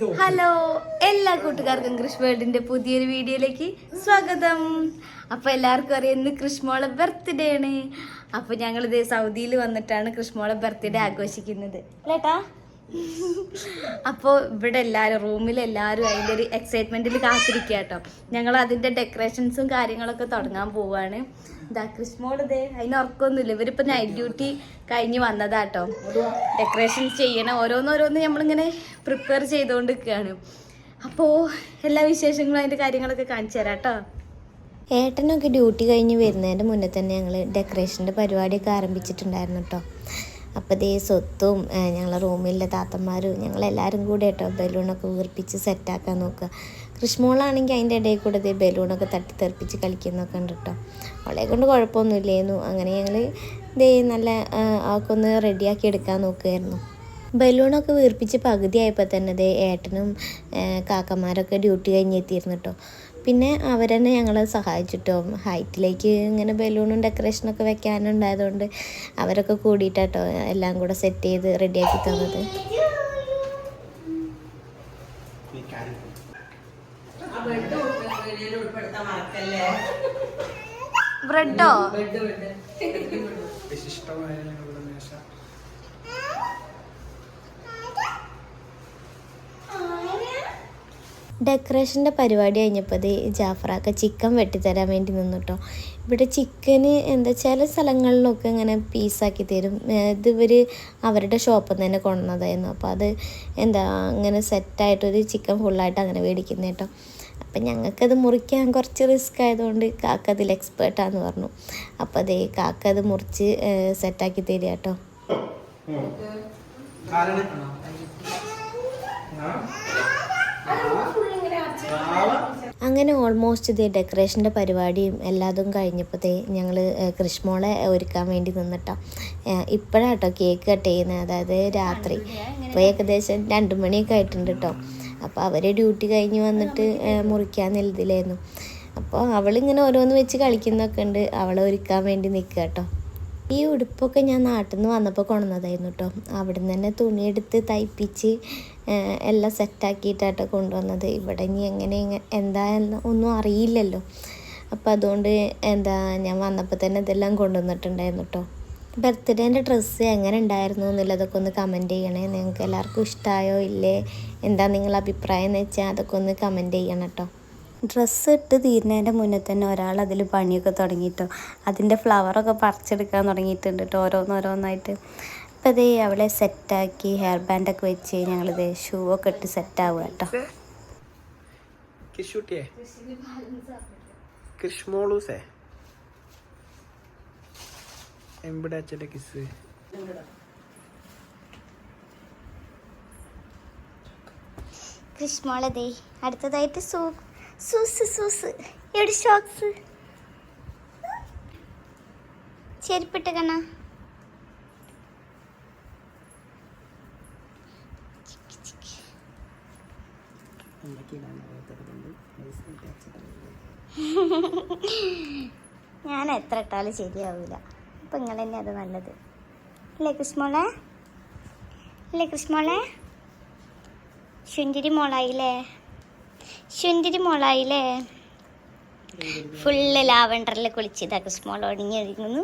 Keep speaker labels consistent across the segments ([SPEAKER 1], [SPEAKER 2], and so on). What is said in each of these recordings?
[SPEAKER 1] Hello എല്ലാ കൂട്ടുകാർക്കും കൃഷ് വേൾഡിന്റെ പുതിയൊരു വീഡിയോയിലേക്ക് സ്വാഗതം. അപ്പൊ എല്ലാവർക്കും അറിയാം ഇന്ന് കൃഷ്മോളെ ബർത്ത്ഡേ ആണ്. അപ്പൊ ഞങ്ങൾ ഇതേ സൗദിയിൽ വന്നിട്ടാണ് കൃഷ്മോളെ ബർത്ത്ഡേ ആഘോഷിക്കുന്നത്. അല്ലേട്ടാ? അപ്പോൾ ഇവിടെ എല്ലാരും റൂമിൽ എല്ലാരും അതിന്റെ ഒരു എക്സൈറ്റ്മെന്റിൽ കാത്തിരിക്കുക കേട്ടോ ഞങ്ങൾ അതിന്റെ ഡെക്കറേഷൻസും കാര്യങ്ങളൊക്കെ തുടങ്ങാൻ പോവാണ്. ഇതാ ക്രിസ്മോൾ ഇതേ അതിന് ഉറക്കമൊന്നുമില്ല ഇവരിപ്പോൾ നൈറ്റ് ഡ്യൂട്ടി കഴിഞ്ഞ് വന്നതാട്ടോ ഡെക്കറേഷൻസ് ചെയ്യണം. ഓരോന്നോരോന്ന് നമ്മളിങ്ങനെ പ്രിപ്പയർ ചെയ്തുകൊണ്ട് അപ്പോൾ എല്ലാ വിശേഷങ്ങളും അതിന്റെ കാര്യങ്ങളൊക്കെ കാണിച്ചു തരാം കേട്ടോ
[SPEAKER 2] ഏട്ടനൊക്കെ ഡ്യൂട്ടി കഴിഞ്ഞ് വരുന്നതിന്റെ മുന്നേ തന്നെ ഞങ്ങൾ ഡെക്കറേഷന്റെ പരിപാടിയൊക്കെ ആരംഭിച്ചിട്ടുണ്ടായിരുന്നു കേട്ടോ അപ്പോൾ ദേ സ്വത്തും ഞങ്ങളെ റൂമിലെ താത്തന്മാരും ഞങ്ങളെല്ലാവരും കൂടെ കേട്ടോ ബലൂണൊക്കെ വീർപ്പിച്ച് സെറ്റാക്കാൻ നോക്കുക കൃഷ്മോളാണെങ്കിൽ അതിന്റെ ഇടയിൽ കൂടെ ദേ ബലൂണൊക്കെ തട്ടിത്തെറിപ്പിച്ച് കളിക്കുന്നൊക്കെ ഉണ്ട് കേട്ടോ അവളെ കൊണ്ട് കുഴപ്പമൊന്നുമില്ലായിരുന്നു അങ്ങനെ ഞങ്ങൾ ദേ നല്ല ഒന്ന് റെഡിയാക്കി എടുക്കാൻ നോക്കുമായിരുന്നു ബലൂണൊക്കെ വീർപ്പിച്ച് പകുതിയായപ്പോൾ തന്നെ ദേ ഏട്ടനും കാക്കമാരൊക്കെ ഡ്യൂട്ടി കഴിഞ്ഞെത്തിയിരുന്നു കേട്ടോ പിന്നെ അവരെന്നെ ഞങ്ങളെ സഹായിച്ചിട്ടോ. ഹൈറ്റിലേക്ക് ഇങ്ങനെ ബലൂണും ഡെക്കറേഷനൊക്കെ വെക്കാനുണ്ടായതുകൊണ്ട് അവരൊക്കെ കൂടിയിട്ടാട്ടോ എല്ലാം കൂടെ സെറ്റ് ചെയ്ത് റെഡിയാക്കി തന്നത്.
[SPEAKER 1] ബ്രെഡോ?
[SPEAKER 2] ഡെക്കറേഷന്റെ പരിപാടി കഴിഞ്ഞപ്പോൾ ജാഫറാക്ക ചിക്കൻ വെട്ടിത്തരാൻ വേണ്ടി നിന്നു കേട്ടോ ഇവിടെ ചിക്കന് എന്താ ചില സ്ഥലങ്ങളിലൊക്കെ ഇങ്ങനെ പീസാക്കി തരും. ഇത് ഇവർ അവരുടെ ഷോപ്പിൽ നിന്ന് തന്നെ കൊണ്ടുവന്നതായിരുന്നു. അപ്പോൾ അത് എന്താ അങ്ങനെ സെറ്റായിട്ടൊരു ചിക്കൻ ഫുള്ളായിട്ട് അങ്ങനെ മേടിക്കുന്നത് കേട്ടോ അപ്പം ഞങ്ങൾക്കത് മുറിക്കാൻ കുറച്ച് റിസ്ക് ആയതുകൊണ്ട് കാക്ക അതിൽ എക്സ്പേർട്ടാന്ന് പറഞ്ഞു. അപ്പോൾ അതേ കാക്ക അത് മുറിച്ച് സെറ്റാക്കി തരിക കേട്ടോ അങ്ങനെ ഓൾമോസ്റ്റ് ഇതേ ഡെക്കറേഷന്റെ പരിപാടിയും എല്ലാതും കഴിഞ്ഞപ്പോഴത്തേ ഞങ്ങൾ കൃഷ്മോളെ ഒരുക്കാൻ വേണ്ടി നിന്നിട്ടാ. കേട്ടോ കേക്ക് കട്ട് ചെയ്യുന്നത് അതായത് രാത്രി. ഇപ്പോൾ ഏകദേശം രണ്ട് മണിയൊക്കെ ആയിട്ടുണ്ട് കേട്ടോ അപ്പോൾ അവർ ഡ്യൂട്ടി കഴിഞ്ഞ് വന്നിട്ട് മുറിക്കാൻ മുറിക്കാന്നില്ലതിലായിരുന്നു അപ്പോൾ അവളിങ്ങനെ ഓരോന്ന് വെച്ച് കളിക്കുന്നൊക്കെ ഉണ്ട്. അവളെ ഒരുക്കാൻ വേണ്ടി നിൽക്കുക കേട്ടോ ഈ ഉടുപ്പൊക്കെ ഞാൻ നാട്ടിൽ നിന്ന് വന്നപ്പോൾ കൊണ്ടുവന്നതായിരുന്നു കേട്ടോ അവിടെ നിന്ന് തന്നെ തുണിയെടുത്ത് തയ്പ്പിച്ച് എല്ലാം സെറ്റാക്കിയിട്ടാട്ടോ കൊണ്ടുവന്നത്. ഇവിടെ ഇനി എങ്ങനെ എന്താ ഒന്നും അറിയില്ലല്ലോ. അപ്പോൾ അതുകൊണ്ട് എന്താ ഞാൻ വന്നപ്പോൾ തന്നെ ഇതെല്ലാം കൊണ്ടുവന്നിട്ടുണ്ടായിരുന്നു കേട്ടോ ബർത്ത്ഡേന്റെ ഡ്രസ്സ് എങ്ങനെ ഉണ്ടായിരുന്നു എന്നുള്ളതൊക്കെ ഒന്ന് കമന്റ് ചെയ്യണേ. നിങ്ങൾക്ക് എല്ലാവർക്കും ഇഷ്ടമായോ ഇല്ലേ? എന്താ നിങ്ങളുടെ അഭിപ്രായം എന്ന് വെച്ചാൽ അതൊക്കെ ഒന്ന് കമന്റ് ചെയ്യണം കേട്ടോ ഡ്രസ്സ് ഇട്ട് തീരുന്നതിന്റെ മുന്നേ തന്നെ ഒരാൾ അതിൽ പണിയൊക്കെ തുടങ്ങിയിട്ടോ. അതിന്റെ ഫ്ലവറൊക്കെ പറിച്ചെടുക്കാൻ തുടങ്ങിയിട്ടുണ്ട് കേട്ടോ ഓരോന്നോരോന്നായിട്ട്. അപ്പോൾ ഇതേ അവളെ സെറ്റാക്കി ഹെയർ ബാൻഡൊക്കെ വെച്ച് ഞങ്ങളിത് ഷൂ ഒക്കെ ഇട്ട് സെറ്റാവുക കേട്ടോ
[SPEAKER 3] കിഷുട്ടിയെ. കൃഷ്മോളൂസേ. എവിടെ അച്ഛന്റെ കിസ്
[SPEAKER 2] കൃഷ്മോളതേ അടുത്തതായിട്ട് സൂ സൂസ് സൂസ്. എവിടെ ഷോക്സ് ചെരുപ്പിട്ട് കണ്ണ. ഞാൻ എത്ര ഇട്ടാലും ശരിയാവില്ല അപ്പം നിങ്ങൾ തന്നെ അത് നല്ലത്. അല്ലേ കൃഷ്മോളെ അല്ലേ കൃഷ്മോളെ ശുന്തിരി മോളായില്ലേ? ശുന്തിരി മോളായില്ലേ? ഫുള്ള് ലാവണ്ടറിൽ കുളിച്ച് ഇതൊക്കെ സ്മോൾ
[SPEAKER 3] ഒടിഞ്ഞിരിക്കുന്നു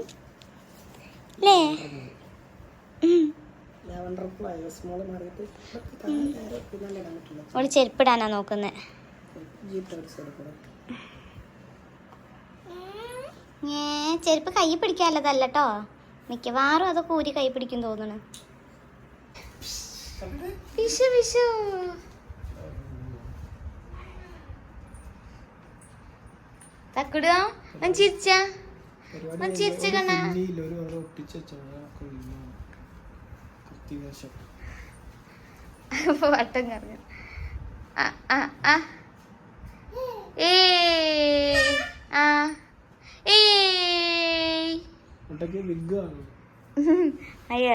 [SPEAKER 3] അല്ലേ?
[SPEAKER 2] ഓൾ ചെരുപ്പിടാനാ നോക്കുന്നേ. ഏ ചെരുപ്പ് കൈ പിടിക്കാനുള്ളതല്ല കേട്ടോ മിക്കവാറും അതൊക്കെ ഊരി കൈ പിടിക്കും തോന്നണ് വിഷു വിഷു.
[SPEAKER 1] ചിരിച്ച. ചിരിച്ച് കണ്ണാ. അപ്പൊ വട്ടം കറങ്ങ. ആ ആ ആ. ഏ ആ.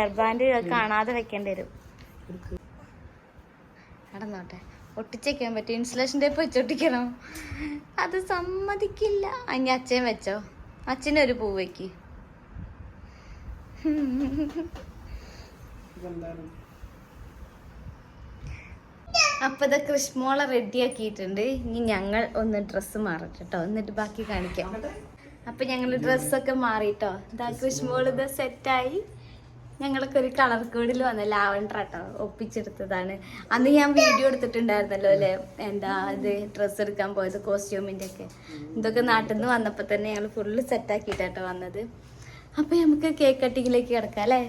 [SPEAKER 1] ബാൻഡ് കാണാതെ വെക്കേണ്ടി വരും. നടന്നോട്ടെ. ഒട്ടിച്ചേക്കാൻ പറ്റും ഇൻസുലേഷൻ ടേപ്പ് വെച്ചൊട്ടിക്കണം അത് സമ്മതിക്കില്ല. അനി അച്ഛൻ വെച്ചോ. അച്ഛനൊരു പൂ വെക്ക്. അപ്പൊ ഇത് കൃഷ്മോളെ റെഡി ആക്കിയിട്ടുണ്ട് ഇനി ഞങ്ങൾ ഒന്ന് ഡ്രസ്സ് മാറട്ടെ കേട്ടോ എന്നിട്ട് ബാക്കി കാണിക്കാം. അപ്പൊ ഞങ്ങൾ ഡ്രസ്സൊക്കെ മാറിട്ടോ ഇതാ കൃഷ്മോൾ ഇത് സെറ്റായി. ഞങ്ങളൊക്കെ ഒരു കളർ കോഡിൽ വന്ന ലാവണ്ടർ കേട്ടോ ഒപ്പിച്ചെടുത്തതാണ്. അന്ന് ഞാൻ വീഡിയോ എടുത്തിട്ടുണ്ടായിരുന്നല്ലോ അല്ലേ? എന്താ ഇത് ഡ്രസ്സ് എടുക്കാൻ പോയത് കോസ്റ്റ്യൂമിന്റെ ഒക്കെ. ഇതൊക്കെ നാട്ടിൽ നിന്ന് വന്നപ്പോൾ തന്നെ ഞങ്ങൾ ഫുള്ള് സെറ്റാക്കിയിട്ടാട്ടോ വന്നത്. അപ്പൊ നമുക്ക് കേക്ക് കട്ടിങ്ങിലേക്ക് കിടക്കാം അല്ലേ?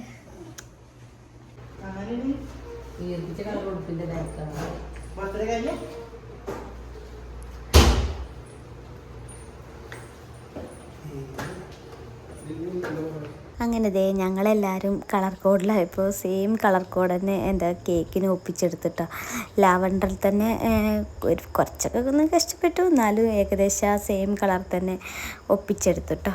[SPEAKER 2] അങ്ങനെ ദേ ഞങ്ങളെല്ലാവരും കളർ കോഡിലായപ്പോൾ സെയിം കളർ കോഡ് തന്നെ എന്താ കേക്കിന് ഒപ്പിച്ചെടുത്തിട്ടോ. ലാവണ്ടറിൽ തന്നെ ഒരു കുറച്ചൊക്കെ ഒന്ന് കഷ്ടപ്പെട്ടു. എന്നാലും ഏകദേശം ആ സെയിം കളർ തന്നെ ഒപ്പിച്ചെടുത്തിട്ടോ.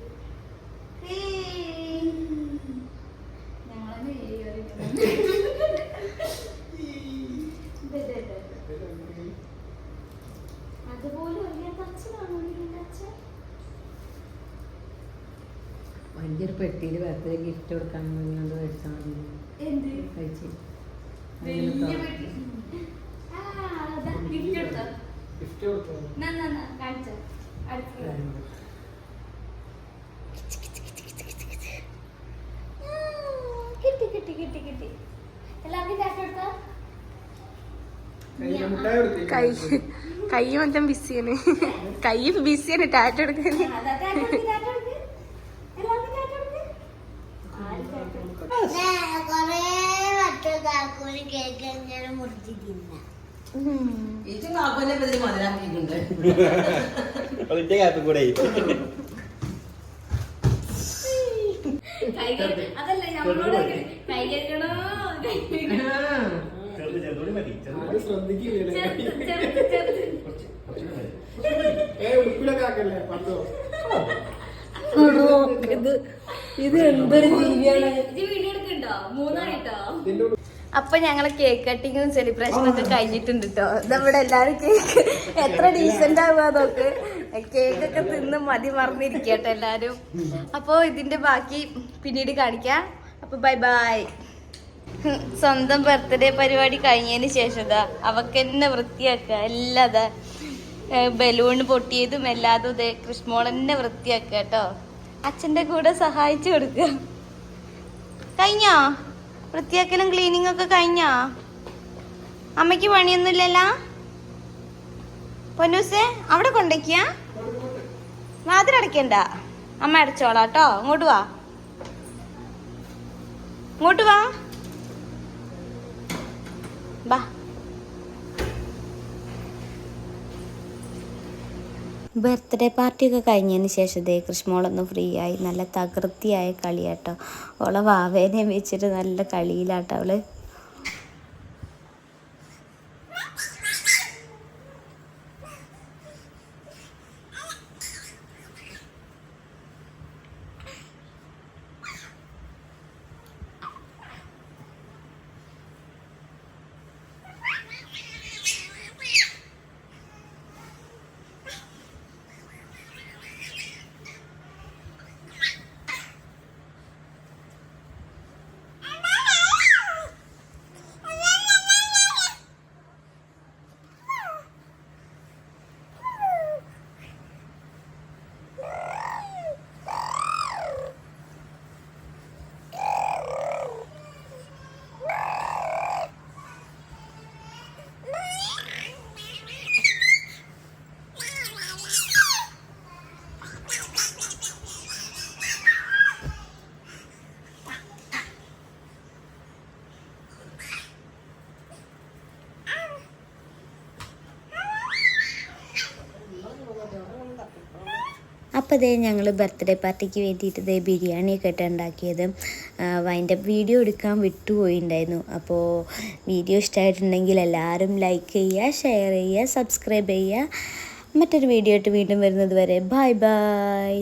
[SPEAKER 4] പെട്ടിയിൽ ബർത്ത്ഡേ ഗിഫ്റ്റ് കൊടുക്കാൻ വേണ്ടി മേടിച്ചാൽ മതി. കഴിച്ച്.
[SPEAKER 1] കിട്ടി കിട്ടി കിട്ടി കിട്ടി. എല്ലാവർക്കും?
[SPEAKER 5] കൈ കൈ മൊത്തം ബിസിയാണ് കൈ ബിസിയാണ് ടാറ്റ എടുക്കാൻ
[SPEAKER 1] അതാ ചാറ്റ് കൊടുക്ക്, ചാറ്റ് കൊടുക്ക്. എല്ലാവർക്കും ചാറ്റ് കൊടുക്ക്. ആര് ചാറ്റ് കൊടുക്കും?
[SPEAKER 4] ഏറ്റവും കാപ്പന്നെ ഇതിന് മധുരാക്കിയിട്ടുണ്ട്
[SPEAKER 6] അതിന്റെ കാത്തും കൂടെ
[SPEAKER 1] അതല്ല നമ്മളോട് കൈ കഴുകണോ കൈ
[SPEAKER 4] ഇത് എന്തൊരു ജീവിയാണ്.
[SPEAKER 1] അപ്പൊ ഞങ്ങൾ കേക്ക് കട്ടിങ്ങും സെലിബ്രേഷനും ഒക്കെ കഴിഞ്ഞിട്ടുണ്ട് കേട്ടോ ഇതവിടെ എല്ലാരും കേക്ക് എത്ര ഡീസന്റ് ആവുക നോക്ക്. കേക്ക് ഒക്കെ തിന്ന് മതി മറന്നിരിക്കട്ടെ എല്ലാരും. അപ്പൊ ഇതിന്റെ ബാക്കി പിന്നീട് കാണിക്കാം. അപ്പൊ ബൈ ബൈ സ്വന്തം ബർത്ത്ഡേ പരിപാടി കഴിഞ്ഞതിന് ശേഷം അവക്കെന്നെ അവക്ക് തന്നെ വൃത്തിയാക്കുക. എല്ലാതാ ബലൂൺ പൊട്ടിയതും എല്ലാതും ഇതേ കൃഷ്ണമോളെന്നെ വൃത്തിയാക്കുക കേട്ടോ അച്ഛന്റെ കൂടെ സഹായിച്ചു കൊടുക്കുക. കഴിഞ്ഞോ? വൃത്തിയാക്കലും ക്ലീനിങ് ഒക്കെ കഴിഞ്ഞോ? അമ്മയ്ക്ക് പണിയൊന്നുമില്ലല്ലോ? പൊന്നൂസേ അവിടെ കൊണ്ടേക്കിയ? വാതിലടയ്ക്കണ്ട അമ്മ അടച്ചോളാം കേട്ടോ. ഇങ്ങോട്ട് വാ. ഇങ്ങോട്ട് വാ. ബാ.
[SPEAKER 2] ബർത്ത്ഡേ പാർട്ടിയൊക്കെ കഴിഞ്ഞതിന് ശേഷം ദേ ഫ്രീ ആയി നല്ല തകൃതിയായ കളിയാട്ടോ. ഓളെ വാവേനെ വെച്ചിട്ട് നല്ല കളിയിലാട്ടോ അവൾ. അപ്പോൾ ഇതേ ഞങ്ങൾ ബർത്ത്ഡേ പാർട്ടിക്ക് വേണ്ടിയിട്ട് ഇതേ ബിരിയാണിയൊക്കെ ഇട്ട് ഉണ്ടാക്കിയത് അതിന്റെ വീഡിയോ എടുക്കാൻ വിട്ടുപോയിണ്ടായിരുന്നു. അപ്പോൾ വീഡിയോ ഇഷ്ടമായിട്ടുണ്ടെങ്കിൽ എല്ലാവരും ലൈക്ക് ചെയ്യുക ഷെയർ ചെയ്യുക സബ്സ്ക്രൈബ് ചെയ്യുക. മറ്റൊരു വീഡിയോ ആയിട്ട് വീണ്ടും വരുന്നത് വരെ ബൈ ബൈ